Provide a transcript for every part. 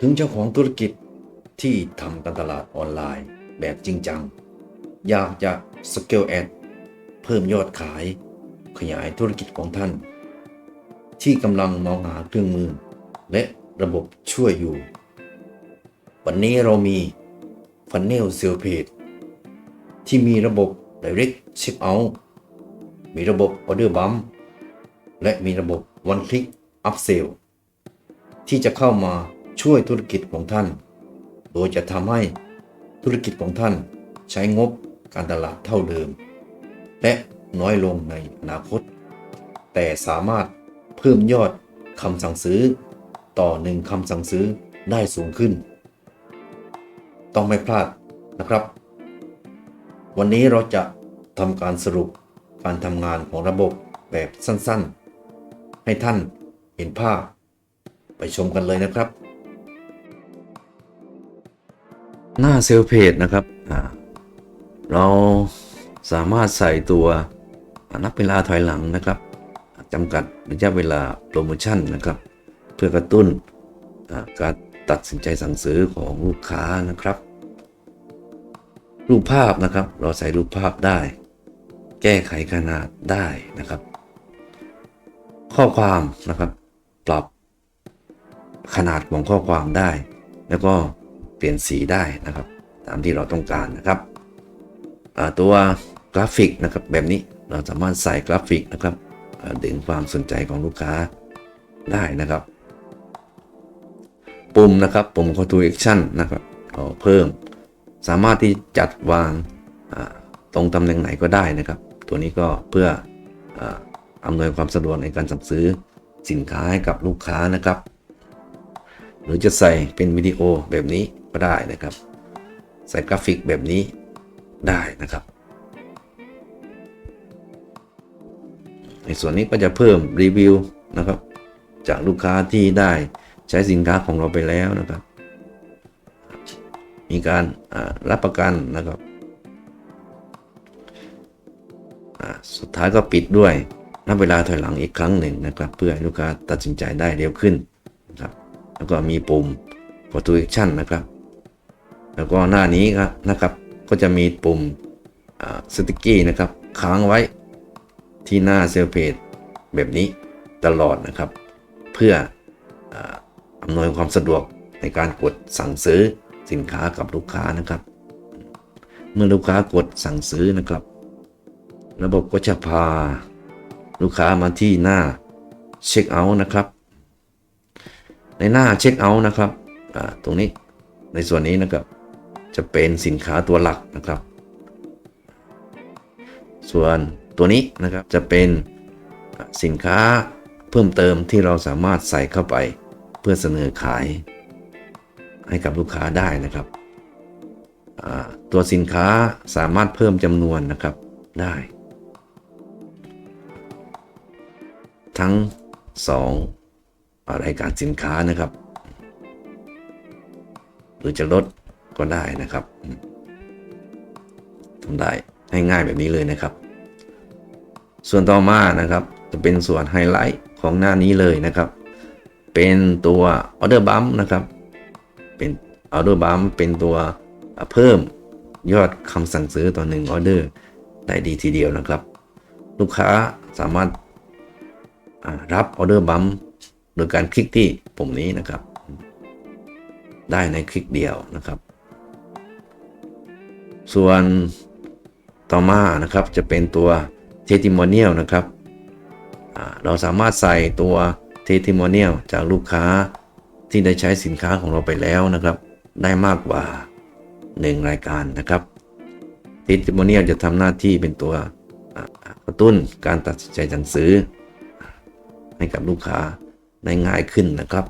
ถึงเจ้าของธุรกิจที่ทำการตลาดออนไลน์แบบจริงจัง อยากจะสเกลแอดเพิ่มยอดขาย ขยายธุรกิจของท่าน ที่กำลังมองหาเครื่องมือ และระบบช่วยอยู่ วันนี้เรามี Funnel Sales Page ที่มีระบบ Direct Checkout มีระบบ Order Bump และมีระบบ One Click Upsell ที่จะเข้ามา ช่วยธุรกิจของท่าน โดยจะทำให้ธุรกิจของท่านใช้งบการตลาดเท่าเดิม และน้อยลงในอนาคต แต่สามารถเพิ่มยอดคำสั่งซื้อ ต่อหนึ่งคำสั่งซื้อได้สูงขึ้น ต้องไม่พลาดนะครับ วันนี้เราจะทำการสรุปการทำงานของระบบแบบสั้นๆ ให้ท่านเห็นภาพ ไปชมกันเลยนะครับ หน้าเซลล์เพจนะครับเราสามารถใส่ตัวนับเวลาถอยหลังนะครับจำกัดระยะเวลาโปรโมชั่นนะครับ เพื่อกระตุ้นการตัดสินใจสั่งซื้อของลูกค้านะครับ รูปภาพนะครับ เราใส่รูปภาพได้ แก้ไขขนาดได้นะครับ ข้อความนะครับ ปรับขนาดของข้อความได้ แล้วก็ เปลี่ยนสีได้นะครับ ตามที่เราต้องการนะครับตัวกราฟิกนะครับแบบนี้เราสามารถใส่กราฟิกนะครับดึงความสนใจของลูกค้าได้นะครับ ปุ่มนะครับ ปุ่ม call to action นะครับเพิ่ม สามารถที่จัดวางตรงตำแหน่งไหนก็ได้นะครับ ตัวนี้ก็เพื่ออำนวยความสะดวกในการสั่งซื้อสินค้าให้กับลูกค้านะครับ หรือจะใส่เป็นวิดีโอแบบนี้ ก็ได้นะครับ ใส่กราฟิกแบบนี้ได้นะครับ ในส่วนนี้ก็จะเพิ่มรีวิวนะครับ จากลูกค้าที่ได้ใช้สินค้าของเราไปแล้วนะครับ มีการรับประกันนะครับสุดท้ายก็ปิดด้วยนับเวลาถอยหลังอีกครั้งหนึ่งนะครับ เพื่อให้ลูกค้าตัดสินใจได้เร็วขึ้นนะครับ แล้วก็มีปุ่ม Call to Action นะครับ แล้วก็หน้านี้ครับนะครับ ก็จะมีปุ่มสติกกี้นะครับ ค้างไว้ที่หน้าเซลเพจแบบนี้ตลอดนะครับ เพื่ออำนวยความสะดวกในการกดสั่งซื้อสินค้ากับลูกค้านะครับ เมื่อลูกค้ากดสั่งซื้อนะครับ ระบบก็จะพาลูกค้ามาที่หน้าเช็คเอาท์นะครับ ในหน้าเช็คเอาท์นะครับตรงนี้ในส่วนนี้นะครับ จะเป็นสินค้าตัวหลักนะครับ ส่วนตัวนี้นะครับจะเป็นสินค้าเพิ่มเติมที่เราสามารถใส่เข้าไปเพื่อเสนอขายให้กับลูกค้าได้นะครับ ตัวสินค้าสามารถเพิ่มจำนวนนะครับได้ ทั้ง2รายการสินค้านะครับ หรือจะลด ก็ได้นะครับทำได้ง่ายๆแบบนี้เลยนะครับ ส่วนต่อมานะครับ จะเป็นส่วนไฮไลท์ของหน้านี้เลยนะครับ เป็นตัว Order Bump นะครับ เป็น Order Bump เป็นตัวเพิ่มยอดคำสั่งซื้อต่อหนึ่งออเดอร์ได้ดีทีเดียวนะครับ ลูกค้าสามารถรับออเดอร์บัมโดยการคลิกที่ปุ่มนี้นะครับ ได้ในคลิกเดียวนะครับ ส่วนต่อมานะครับจะเป็นตัว testimonial นะครับ เราสามารถใส่ตัว testimonial จากลูกค้าที่ได้ใช้สินค้าของเราไปแล้วนะครับ ได้มากกว่า 1 รายการนะครับ testimonial จะทำหน้าที่เป็นตัวกระตุ้นการตัดสินใจสั่งซื้อ ให้กับลูกค้าได้ง่ายขึ้นนะครับ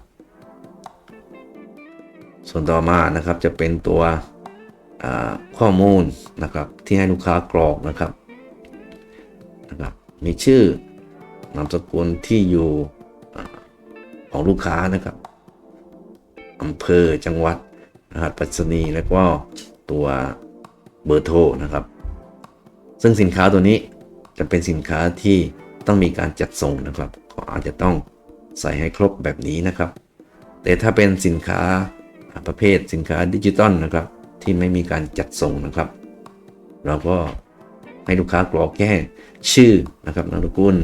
ส่วนต่อมานะครับจะเป็นตัว ข้อมูลนะครับที่ให้ลูกค้ากรอกนะครับนะครับ มีชื่อนามสกุลที่อยู่ของลูกค้านะครับอำเภอจังหวัดรหัสไปรษณีย์แล้วก็ตัวเบอร์โทรนะครับ ซึ่งสินค้าตัวนี้จะเป็นสินค้าที่ต้องมีการจัดส่งนะครับ ก็อาจจะต้องใส่ให้ครบแบบนี้นะครับ แต่ถ้าเป็นสินค้าประเภทสินค้าดิจิตอลนะครับ ที่ไม่มีการจัดส่งนะครับ เราก็ให้ลูกค้ากรอกแค่ชื่อนะครับนามสกุล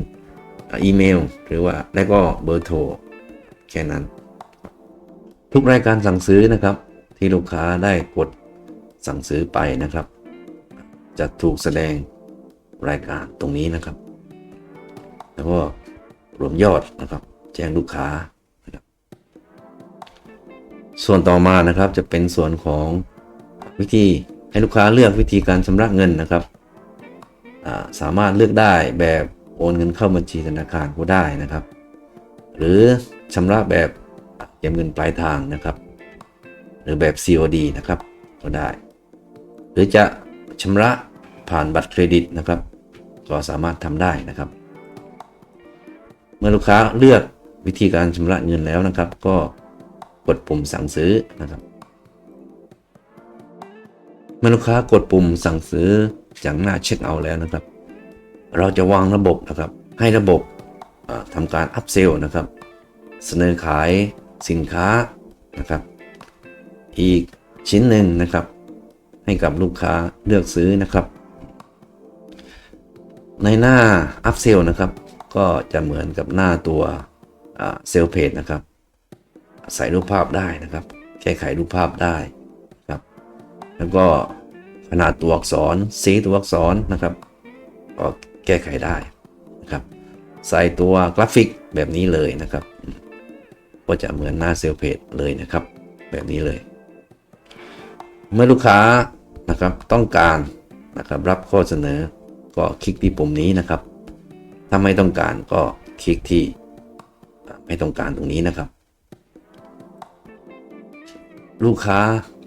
อีเมล หรือว่าแล้วก็เบอร์โทรแค่นั้น ทุกรายการสั่งซื้อนะครับ ที่ลูกค้าได้กดสั่งซื้อไปนะครับ จะถูกแสดงรายการตรงนี้นะครับ แล้วก็รวมยอดนะครับ แจ้งลูกค้านะคส่วนต่อมานะครับจะเป็นส่วนของ วิธีให้ลูกค้าเลือกวิธีการชำระเงินนะครับสามารถเลือกได้แบบโอนเงินเข้าบัญชีธนาคารก็ได้นะครับ หรือชำระแบบเก็บเงินปลายทางนะครับ หรือแบบ COD นะครับก็ได้ หรือจะชำระผ่านบัตรเครดิตนะครับ ก็สามารถทำได้นะครับ เมื่อลูกค้าเลือกวิธีการชำระเงินแล้วนะครับ ก็กดปุ่มสั่งซื้อนะครับ เมื่อลูกค้ากดปุ่มสั่งซื้อจากหน้าเช็คเอาแล้วนะครับ เราจะวางระบบนะครับ ให้ระบบอ่าทำการอัพเซลนะครับ เสนอขายสินค้านะครับ อีกชิ้นหนึ่งนะครับ ให้กับลูกค้าเลือกซื้อนะครับ ในหน้า Up s e l l นะครับ ก็จะเหมือนกับหน้าตัวเซลเพจนะครับ ใส่รูปภาพได้นะครับ แก้ไขรูปภาพได้ แล้วก็ขนาดตัวอักษรสีตัวอักษรนะครับก็แก้ไขได้นะครับใส่ตัวกราฟิกแบบนี้เลยนะครับ ก็จะเหมือนหน้าเซลเพจเลยนะครับ แบบนี้เลย เมื่อลูกค้านะครับต้องการนะครับรับข้อเสนอก็คลิกที่ปุ่มนี้นะครับ ถ้าไม่ต้องการก็คลิกที่ไม่ต้องการตรงนี้นะครับ ลูกค้า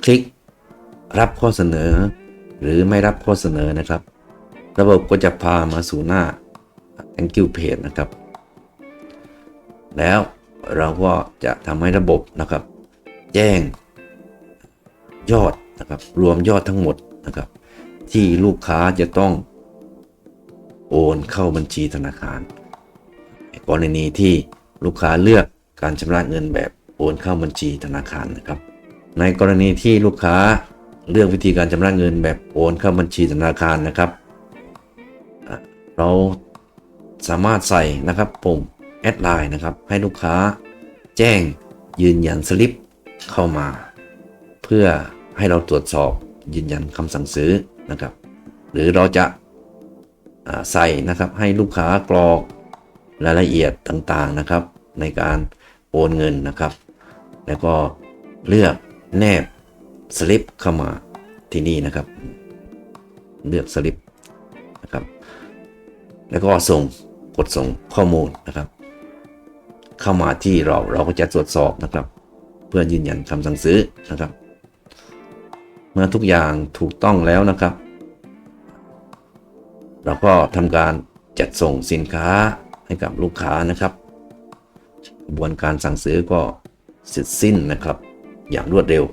คลิก รับข้อเสนอ หรือไม่รับข้อเสนอนะครับ ระบบก็จะพามาสู่หน้า thank you page นะครับ แล้วเราก็จะทำให้ระบบนะครับ แจ้งยอดนะครับ รวมยอดทั้งหมดนะครับ ที่ลูกค้าจะต้องโอนเข้าบัญชีธนาคาร กรณีที่ลูกค้าเลือกการชำระเงินแบบโอนเข้าบัญชีธนาคารนะครับ ในกรณีที่ลูกค้า เลือกวิธีการชำระเงินแบบโอนเข้าบัญชีธนาคารนะครับ เราสามารถใส่นะครับปุ่มแอดไลน์นะครับ ให้ลูกค้าแจ้งยืนยันสลิปเข้ามา เพื่อให้เราตรวจสอบยืนยันคำสั่งซื้อนะครับ หรือเราจะใส่นะครับให้ลูกค้ากรอกรายละเอียดต่างๆนะครับ ในการโอนเงินนะครับ แล้วก็เลือกแนบ สลิปเข้ามาที่นี่นะครับ เลือกสลิปนะครับ แล้วก็ส่งกดส่งข้อมูลนะครับ เข้ามาที่เราเราก็จะตรวจสอบนะครับ เพื่อยืนยันคำสั่งซื้อนะครับ เมื่อทุกอย่างถูกต้องแล้วนะครับ เราก็ทำการจัดส่งสินค้าให้กับลูกค้านะครับกระบวนการสั่งซื้อก็เสร็จสิ้นนะครับ อย่างรวดเร็ว